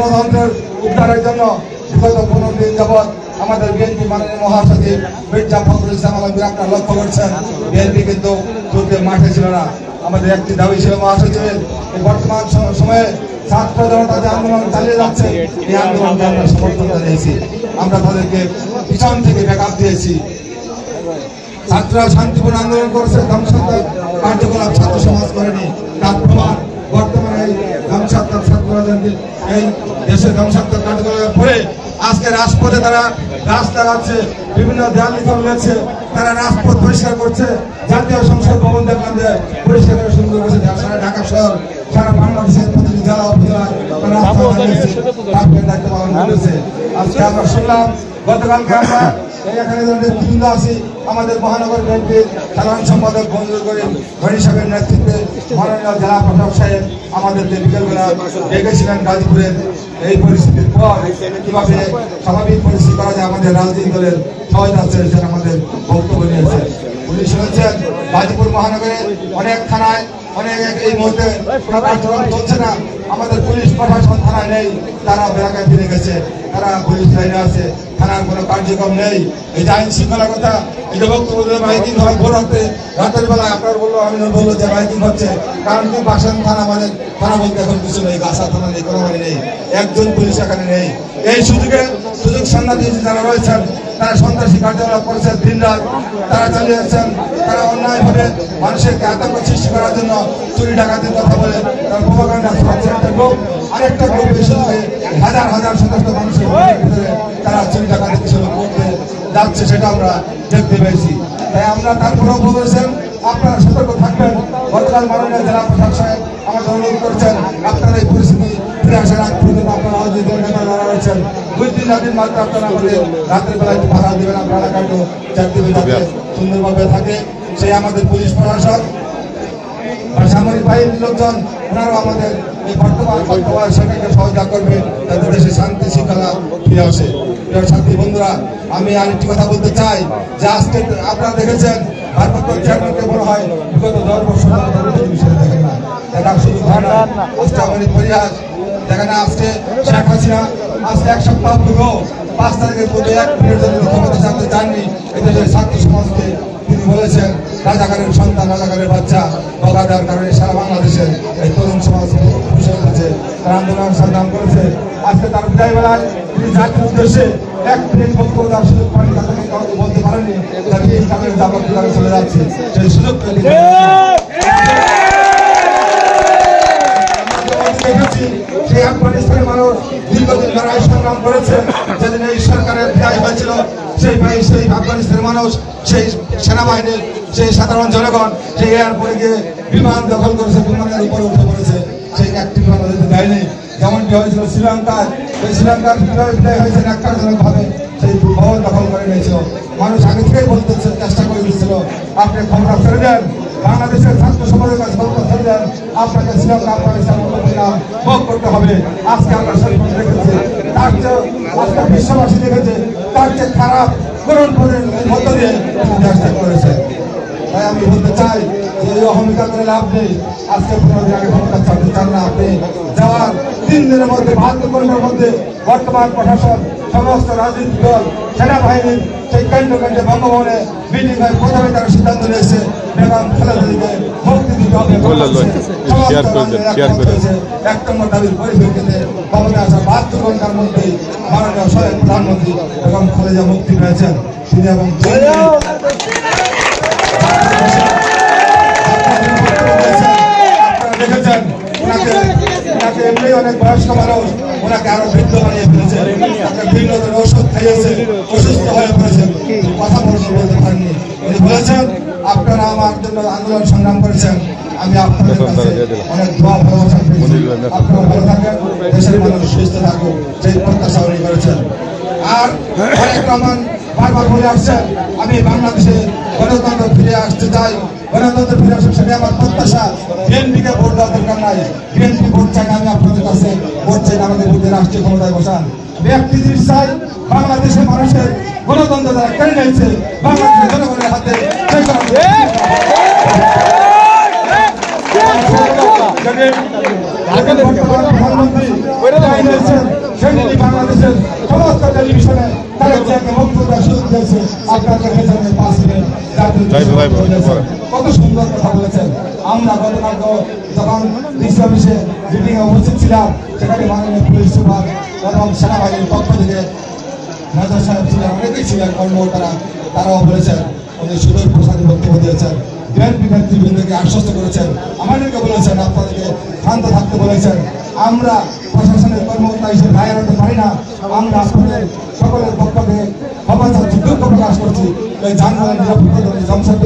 গণতন্ত্রের উদ্ধারের জন্য বিগত পনেরো দিন যাবৎ আমাদের বিএনপি মাননীয় মহাসচিব মির্জা ফখরুল ইসলাম আলমগীর আপনারা লক্ষ্য করছেন। বিএনপি কিন্তু যুদ্ধে মাঠে ছিল না। আমাদের একটি দাবি ছিল মহাসচিবের এই বর্তমান সময়ে ছাত্র জনতা যে আন্দোলন চালিয়ে যাচ্ছে, এই আন্দোলনকে আমরা সমর্থন জানিয়েছি। আমরা তাদেরকে পিছন থেকে ব্যাকআপ দিয়েছি। ছাত্ররা শান্তিপূর্ণ আন্দোলন করেছে ধ্বংসাত্মক কার্যকলাপ ছাত্র সমাজ করেনি। তার প্রমাণ বর্তমানে ছাত্র রাজনীতি এই দেশের ধ্বংসাত্মক কার্যকলাপের পরে আজকে রাজপথে তারা গাছ লাগাচ্ছে, বিভিন্ন দেয়াল লিখন রয়েছে তারা রাজপথ পরিষ্কার করছে, জাতীয় সংসদ ভবন দেখলাম যে পরিষ্কার করে সুন্দর করেছে সারা ঢাকা শহর, সারা বাংলাদেশের প্রতিটি জেলা করেছে। আজকে আমরা শুনলাম, গতকালকে আমরা আমাদের মহানগর বিএনপির সাধারণ সম্পাদক মঞ্জুর করিম ঘড়ি সাহেবের নেতৃত্বে মাননীয় জেলা প্রশাসক সাহেব আমাদেরকে বিকেলবেলা ডেকেছিলেন গাজীপুরের এই পরিস্থিতির পর কীভাবে স্বাভাবিক পরিস্থিতি করা যায়, আমাদের রাজনৈতিক দলের সহায়তা চেয়েছেন আমাদের বক্তব্য নিয়েছেন উনি শুনেছেন, গাজীপুর মহানগরে অনেক থানায়, অনেক এই মুহূর্তে চলছে না। আমাদের পুলিশ প্রশাসন থানায় নেই, তারা এলাকায় ফিরে গেছে তারা পুলিশ লাইনে আছে। থানার কোনো কার্যক্রম নেই। এই যে আইন শৃঙ্খলা কথা এই যে বক্তব্য মাইকিং হয় ভোর রাতে রাতের বেলা আপনার বলল, আমি বলল যে মাইকিং হচ্ছে। কারণ কি বাসান থানা মানে থানা বলতে এখন কিছু নেই, গাছা থানা নেই, কোনো মানে নেই। একজন পুলিশ এখানে নেই। এই সুযোগে সুযোগ সাংবাদিক যারা রয়েছেন, তারা সন্ত্রাসী কার্যকলাপ করেছেন দিন রাত। তারা চালিয়ে যাচ্ছেন তারা অন্যায়ভাবে মানুষের আতঙ্ক সৃষ্টি করার জন্য চুরি ডাকাতির কথা বলে, তারা প্রভাকাণ্ডা করতে যাচ্ছে সেটা আমরা দেখতে পেয়েছি। তাই আমরা তারপরেও বলেছেন আপনারা সতর্ক থাকবেন। গতকাল মাননীয় জেলা প্রশাসক সাহেব আমাদের অনুরোধ করছেন, আপনারা এই পরিস্থিতি ভাড়া সুন্দরভাবে থাকে। সেই আমাদের পুলিশ প্রশাসক সামরিক বাহিনীর লোকজন, ওনারাও আমাদের এই বর্তমান বর্তমান সেটাকে সহযোগিতা করবে যাতে দেশে শান্তি, শৃঙ্খলা ফিরে আসে। সাথী বন্ধুরা, আমি আরেকটি কথা বলতে চাই, যে আজকে আপনারা দেখেছেন, ভারপ্রাপ্ত চেয়ারম্যানকে মনে হয় বিগত দশ বছর তাদের না। এটা শুধু আমাদের পরিহাস দেখেন না, আজকে শেখ হাসিনা, আজকে এক সপ্তাহ পুরো পাঁচ তারিখের পূর্বে এক মিনিটের জন্য ক্ষমতা জানতে চাননি। এদেশের ছাত্র সমাজকে রাজাকারের সন্তান রাজাকারের বাচ্চা দেওয়ার কারণে সারা বাংলাদেশের এই তরুণ সমাজ বিষয় হয়েছে। তারা আন্দোলন সংগ্রাম করেছে। আজকে তার বিদায় বেলায় তিনি জাতির উদ্দেশ্যে এক মিনিট বক্তব্য দেওয়ার সুযোগ পাননি তাদেরকে কাউকে বলতে চলে যাচ্ছে। সেই সুযোগ সেই আফগানিস্তানের মানুষ দীর্ঘদিন লড়াই সংগ্রাম করেছে। যেদিন এই সরকারের বিদায় হয়েছিল সেই ভাই সেই আফগানিস্তানের মানুষ সেই সেনাবাহিনীর সেই সাধারণ জনগণ সেই এয়ারপোর্টে গিয়ে বিমান দখল করেছে, বিমানের উপরে উঠে পড়েছে, সেই একটি বিমান ওদেরকে দেয়নি। যেমনটি হয়েছিল শ্রীলঙ্কায়, সেই শ্রীলঙ্কার কীভাবে হয়েছে ন্যাক্কারজনক ভাবে সেই ভবন দখল করে নিয়েছিল। মানুষ আগে থেকেই বলতে চেষ্টা করে দিচ্ছিল আপনি ক্ষমতা ছেড়ে দেন, বাংলাদেশের ছাত্র সমাজের কাছে ক্ষমতা ছেড়ে দেন, আপনাকে শ্রীলঙ্কা আফগানিস্তান নাম ভোগ করতে হবে। আজকে আমরা পথে দেখেছি, তার যে আজকে বিশ্ববাসী দেখেছে, তার যে খারাপ করুণ পদের মধ্য দিয়ে করেছে। তাই আমি বলতে চাই যে এই অহমিকা করে লাভ নেই। আজকে পনেরো দিন আগে ক্ষমতা ছাড়তে চান না আপনি। যাওয়ার তিন দিনের মধ্যে বাহাত্তর কর্মের মধ্যে বর্তমান প্রশাসন সমস্ত রাজনৈতিক দল সেনাবাহিনীর সেই কেন্দ্র কেন্দ্রে বঙ্গভবনে মিটিং হয় প্রথমে তারা সিদ্ধান্ত নিয়েছে বেগম খালেদা জিয়াকে মুক্তি দিতে হবে। এক নম্বর দাবির পরিপ্রেক্ষিতে ক্ষমতায় আসা বাহাত্তর ঘণ্টার মধ্যেই মাননীয় স্বয়ং প্রধানমন্ত্রী বেগম খালেদা মুক্তি পেয়েছেন। তিনি এবং দেখেছেন ওনাকে এমনি অনেক বয়স্ক মানুষ ওনাকে আরও বৃদ্ধ বানিয়ে ফেলেছে বিভিন্ন ধরনের ওষুধ খাইয়েছে অসুস্থ হয়ে পড়েছেন কথা বলতে বলতে পারেননি উনি বলেছেন আপনারা আমার জন্য আন্দোলন সংগ্রাম করেছেন আমি আপনাদের কাছে অনেক দোয়া ভালোবাসা পেয়েছি আপনারা ভালো থাকেন দেশের মানুষ সুস্থ আর অনেক রহমান বারবার বলে আসছেন আমি বাংলাদেশে গণতন্ত্র ফিরে আসতে চাই। গণতন্ত্র ফিরে আসুক সেটাই আমার প্রত্যাশা বিএনপিকে ভোট দেওয়ার দরকার নাই। বিএনপি ভোট চাই না আমি আপনাদের কাছে ভোট চাই আমাদের ভোটে রাষ্ট্রীয় ক্ষমতায় বসান। ব্যক্তি জিনিস চাই বাংলাদেশের মানুষের গণতন্ত্র যারা কেড়ে নিয়েছে বাংলাদেশের জনগণের হাতে বর্তমান কত সুন্দর কথা বলেছেন। আমরা গতকাল যখন ডিসি অফিসে মিটিং এ উপস্থিত ছিলাম, সেখানে মাননীয় পুলিশ সুপার এবং সেনাবাহিনীর পক্ষ থেকে মেজর সাহেব ছিলেন অনেকেই ছিলেন, কর্মকর্তারা, তারাও বলেছেন, উনি সুদূর প্রসাদী বক্তব্য দিয়েছেন। বিএনপি নেতৃবৃন্দকে আশ্বস্ত করেছেন। আমাদেরকে বলেছেন, আপনাদেরকে শান্ত থাকতে বলেছেন। আমরা প্রশাসনের কর্মকর্তা হিসেবে দায় রাখতে পারি না, আমরা সকলের পক্ষ থেকে দুঃখ প্রকাশ করছি। এই নিরাপত্তা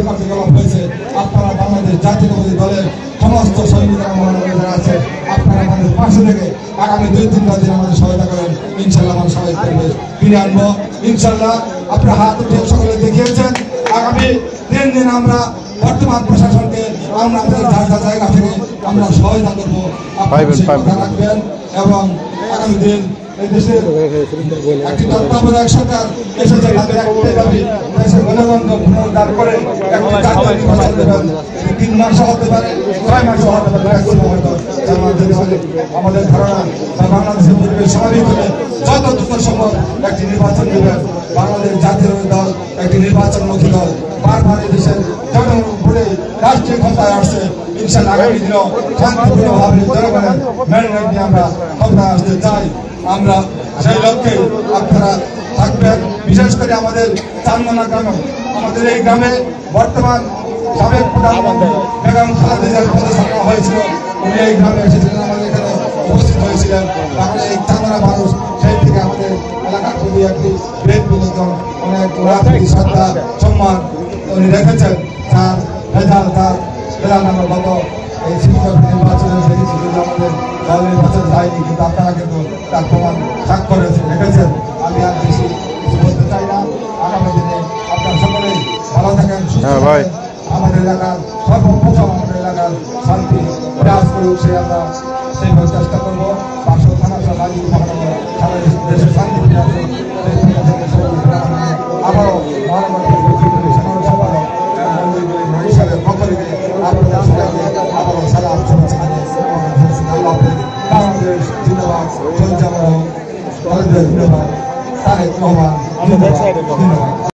কার্যকলাপ হয়েছে। আপনারা বাংলাদেশ জাতীয়তাবাদী দলের সমস্ত সৈনিকরা যারা আছে আপনারা আমাদের পাশে থেকে আগামী দুই তিনটা দিন আমাদের সহায়তা করেন। ইনশাল্লাহ আমার সবাই করবে ফিরে আনব। ইনশাল্লাহ আপনারা হাত উঠে সকলে দেখিয়েছেন আগামী তিন দিন আমরা বর্তমান প্রশাসনকে আমরা যার যার জায়গা থেকে আমরা সহায়তা করব। রাখবেন এবং আগামী দিন দেশের একটি তত্ত্বাবধায়ক সরকার জাতীয় নির্বাচন একটি নির্বাচন দেবেন বাংলাদেশ জাতীয় দল একটি বারবার দেশের জনগণ রাষ্ট্রীয় ক্ষমতায় আসছে ইনশাল্লাহ আগামী দিনেও শান্তিপূর্ণভাবে জনগণের ম্যান্ডেট নিয়ে আমরা ক্ষমতায় আসতে চাই আমরা সেই লক্ষ্যে আপনারা থাকবেন। বিশেষ করে আমাদের চান্দনা গ্রামে, আমাদের এই গ্রামে বর্তমান সাবেক প্রধানমন্ত্রী বেগম খালেদার পদচারণা হয়েছিল। উনি এই গ্রামে এসেছিলেন, আমাদের এখানে উপস্থিত হয়েছিলেন। তাহলে এই চান্দনা মানুষ, সেই থেকে আমাদের এলাকার প্রতি একটি ব্রেক বিনোদন অনেক রাজনীতি, শ্রদ্ধা, সম্মান উনি রেখেছেন। তার রেজাল্ট তার রেজাল্ট আমরা গত এই শিক্ষক নির্বাচনে দেখেছি আমাদের দল নির্বাচন যায়নি কিন্তু আপনারা কিন্তু তার প্রমাণ স্বাক্ষর রেখেছেন আমি আর বেশি কিছু বলতে চাই না। আগামী দিনে আপনার সকলেই ভালো থাকেন সুস্থ হ্যাঁ। আমাদের এলাকার সর্বপ্রথম আমাদের এলাকার শান্তি বিরাজ করুক সে আমরা। সেইভাবে চেষ্টা করব। পাঁচশো থানা সব বাড়ি সারা দেশের শান্তি ফিরে go on. I'm on that side of the